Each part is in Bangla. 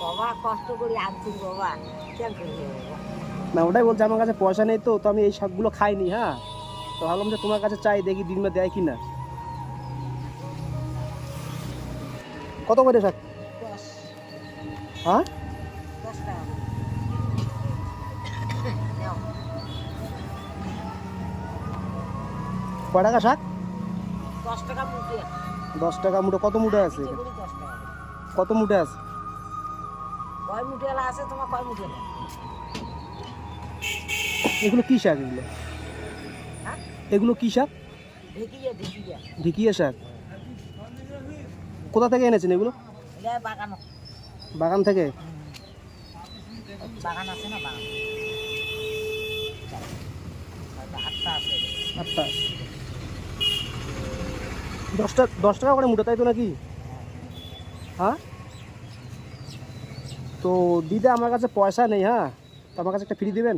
বাবা কষ্ট করে আনছি বাবা। কেন না ওটাই বলছে আমার কাছে পয়সা নেই তো তো আমি এই শাকগুলো খাইনি হ্যাঁ? তো ভাবলাম যে তোমার কাছে চাই দেখি দিদিমা দেয় কি না কত করে শাক? হ্যাঁ? কয় টাকা শাক? দশ টাকা মুটে দশ টাকা মুঠো কত মুঠে আছে কত মুঠে আছে? কয় মুঠেলা আছে তোমার কয় মুঠেলা এগুলো কি শাক এগুলো? হ্যাঁ? এগুলো কি শাক? ঢেকিয়ে শাক। কোথা থেকে এনেছেন এগুলো? বাগান। বাগান থেকে? বাগান আছে না বাগান। আটটা দশ টাকা করে মুঠো তাই তো নাকি? হ্যাঁ? তো দিদা আমার কাছে পয়সা নেই হ্যাঁ? তো আমার কাছে একটা ফ্রি দেবেন?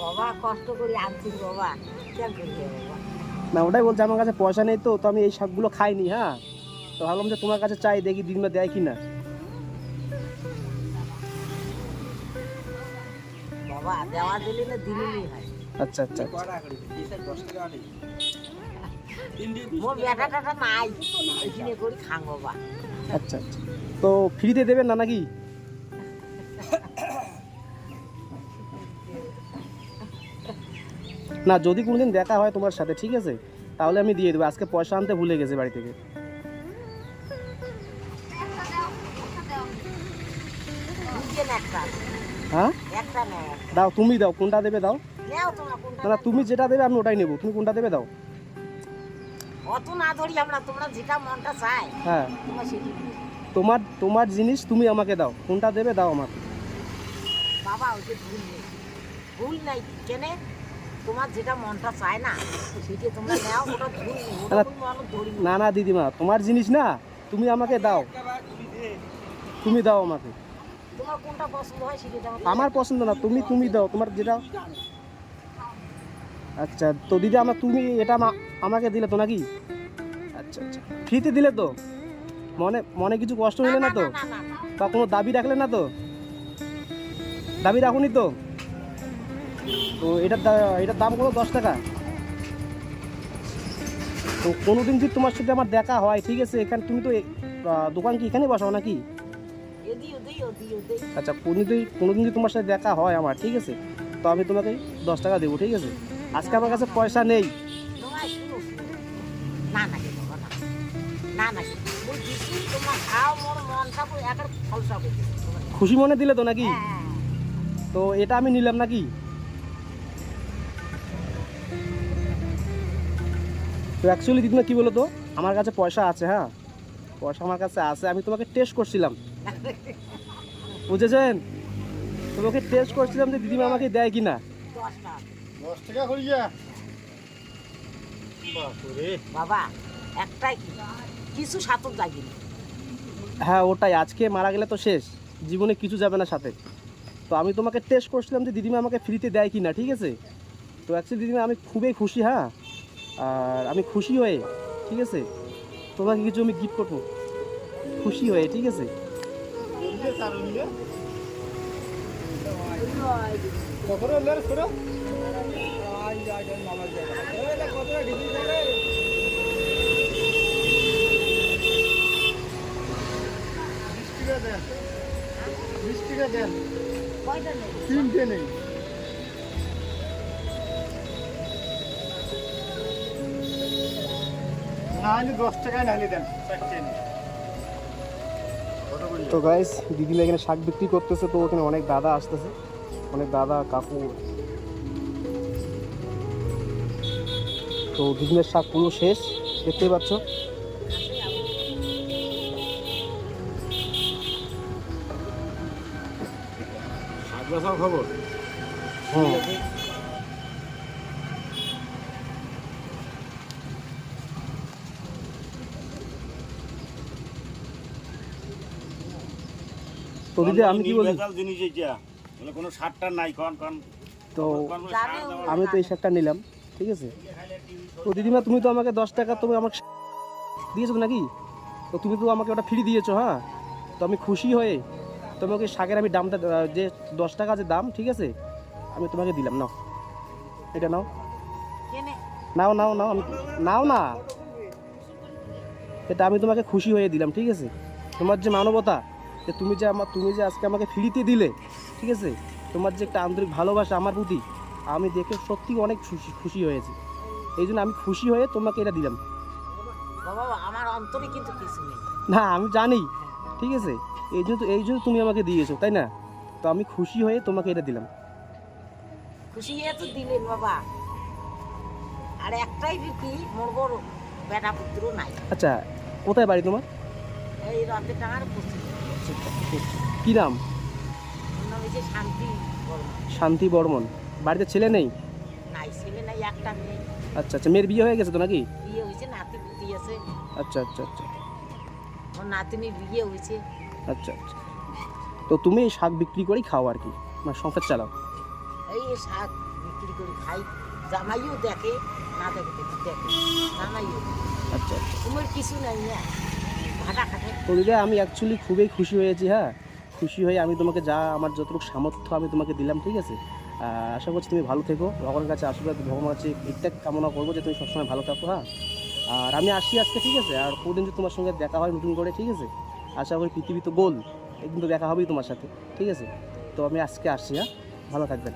বাবা কষ্ট করে আনছি বাবা। কেন করবে বাবা? না ওটাই বলছে আমার কাছে পয়সা নেই তো তো আমি এই শাকগুলো খাইনি হ্যাঁ? তো ভাবলাম যে তোমার কাছে চাই দেখি দিদিমা দেয় কি না বাবা দেওয়া দিলে না দিলেই হয়। আচ্ছা আচ্ছা মোর বেটা টাটা নাই। এখানে করি খাং বাবা আচ্ছা আচ্ছা। তো ফ্রিতে দেবেন না নাকি? না যদি কোনোদিন দেখা হয় তোমার সাথে ঠিক আছে? তাহলে আমি দিয়ে দেবো। আজকে পয়সা আনতে ভুলে গেছে বাড়ি থেকে। হ্যাঁ? দাও তুমি দাও। কোনটা দেবে দাও? না তুমি যেটা দেবে আমি ওটাই নেব। তুমি কোনটা দেবে দাও? অত না ধরি আমরা তোমরা যেটা মনটা চাই হ্যাঁ। তোমরা সেটি তোমার তোমার জিনিস তুমি আমাকে দাও কোনটা দেবে দাও আমাকে। বাবা ওই যে ভুল নেই। ভুল নাই কেনে? তোমার যেটা মনটা চায় না সেটা তোমরা নেও ওটা ভুল নেই ওটা না, ভুল মানুষ ধরি না। না দিদিমা তোমার জিনিস না তুমি আমাকে দাও। তুমি দাও আমাকে। তোমার কোনটা পছন্দ হয় সেটা দাও। আমার পছন্দ না তুমি তুমি দাও তোমার যেটা আচ্ছা তো দিদি আমার তুমি এটা আমা- আমাকে দিলে তো নাকি? আচ্ছা আচ্ছা। ফ্রিতে দিলে তো? মনে মনে কিছু কষ্ট হইলে না তো? বা কোনো দাবি রাখলে না তো? দাবি রাখুনি তো? তো এটার এটার দাম কোনো দশ টাকা। তো কোনো দিন যদি তোমার সাথে আমার দেখা হয়? ঠিক আছে এখানে তুমি তো দোকান কি এখানে বসাও নাকি? আচ্ছা কোনোদিন কোনোদিন যদি তোমার সাথে দেখা হয় আমার? ঠিক আছে। তো আমি তোমাকে দশ টাকা দেবো ঠিক আছে? আজকে আমার কাছে পয়সা নেই। না না কে বাবা না না না কে তোমার খাও মোর মনটা পুরো একের ফলসা করে খুশি মনে দিলে তো নাকি? হ্যাঁ তো এটা আমি নিলাম নাকি? তো অ্যাকচুয়ালি দিদিমা কি বলো তো আমার কাছে পয়সা আছে হ্যাঁ? পয়সা আমার কাছে আছে আমি তোমাকে টেস্ট করছিলাম। বুঝেছেন? তোমাকে টেস্ট করছিলাম যে দিদিমা আমাকে দেয় কি না দশ টাকা বাবা একটাই কিছু হ্যাঁ ওটাই। আজকে মারা গেলে তো শেষ। জীবনে কিছু যাবে না সাথে। তো আমি তোমাকে টেস্ট করছিলাম যে দিদিমা আমাকে ফ্রিতে দেয় কি না ঠিক আছে? তো অ্যাকচুয়ালি দিদিমা আমি খুবই খুশি হ্যাঁ? আর আমি খুশি হয়ে ঠিক আছে? তোমাকে কিছু আমি গিফট করব। খুশি হয়ে ঠিক আছে? কখন তো গাইস দিদিমা এখানে শাক বিক্রি করতেছে, তো ওখানে অনেক দাদা আসতেছে। অনেক দাদা, কাকু তো দিদিমের শাক পুরো শেষ দেখতেই পাচ্ছ। খবর? তো দিদি আমি কি বলি? নির্ভেজাল জিনিস এটা কোনো সারটার নাই কন কন। তো আমি তো এই শাকটা নিলাম। ঠিক আছে? তো দিদিমা তুমি তো আমাকে দশ টাকা তুমি আমাকে দিয়েছ নাকি? তো তুমি তো আমাকে ওটা ফ্রি দিয়েছ হ্যাঁ? তো আমি খুশি হয়ে তোমাকে শাকের আমি দামটা যে দশ টাকা যে দাম ঠিক আছে? আমি তোমাকে দিলাম নাও। এটা নাও। নাও নাও নাও আমি নাও না। এটা আমি তোমাকে খুশি হয়ে দিলাম ঠিক আছে? তোমার যে মানবতা যে তুমি যে আমার তুমি যে আজকে আমাকে ফ্রিতে দিলে ঠিক আছে? তোমার যে একটা আন্তরিক ভালোবাসা আমার প্রতি আমি দেখে সত্যি অনেক খুশি খুশি হয়েছি। এই জন্য আমি খুশি হয়ে তোমাকে এটা দিলাম। বাবা আমার অন্তরে কিন্তু কিছু নেই। না আমি জানি। ঠিক আছে? এই জন্য এই জন্য তুমি আমাকে দিয়েছ তাই না? তো আমি খুশি হয়ে তোমাকে এটা দিলাম। খুশি হয়ে তো দিলেন বাবা। আর একটাই বিক্রি মোর বড় বেটা পুত্র নাই। আচ্ছা কোথায় বাড়ি তোমার? এই রথে টাকার কি নাম? নাম শান্তি বর্মা শান্তি বর্মন। বাড়িতে ছেলে নেই? নাই ছেলে নাই একটা মেয়ে। আচ্ছা আচ্ছা মেয়ের বিয়ে হয়ে গেছে তো নাকি? বিয়ে হয়েছে নাতি পুতি আছে। আচ্ছা আচ্ছা আচ্ছা। ওর নাতিনি বিয়ে হয়েছে। আচ্ছা আচ্ছা। তো তুমি এই শাক বিক্রি করেই খাও আর কি? মানে সংসার চালাও? এই শাক বিক্রি করে খাই। জামাইও দেখে না দেখে দেখে জামাইও। আচ্ছা আচ্ছা। তোমার কিছু নাই না? ভাটা খাটে। তো দিদি আমি অ্যাকচুয়ালি খুবই খুশি হয়েছি হ্যাঁ? খুশি হয়ে আমি তোমাকে যা আমার যতটুকু সামর্থ্য আমি তোমাকে দিলাম ঠিক আছে? আশা করছি তুমি ভালো থেকো। ভগবানের কাছে আশীর্বাদ ভগবানের কাছে ঠিকঠাক কামনা করব যে তুমি সবসময় ভালো থাকো হ্যাঁ? আর আমি আসি আজকে, ঠিক আছে? আর কোনদিন যদি তোমার সঙ্গে দেখা হয় নতুন করে, ঠিক আছে? আশা করি পৃথিবী তো গোল একদিন তো দেখা হবেই তোমার সাথে, ঠিক আছে? তো আমি আজকে আসি হ্যাঁ? ভালো থাকবেন।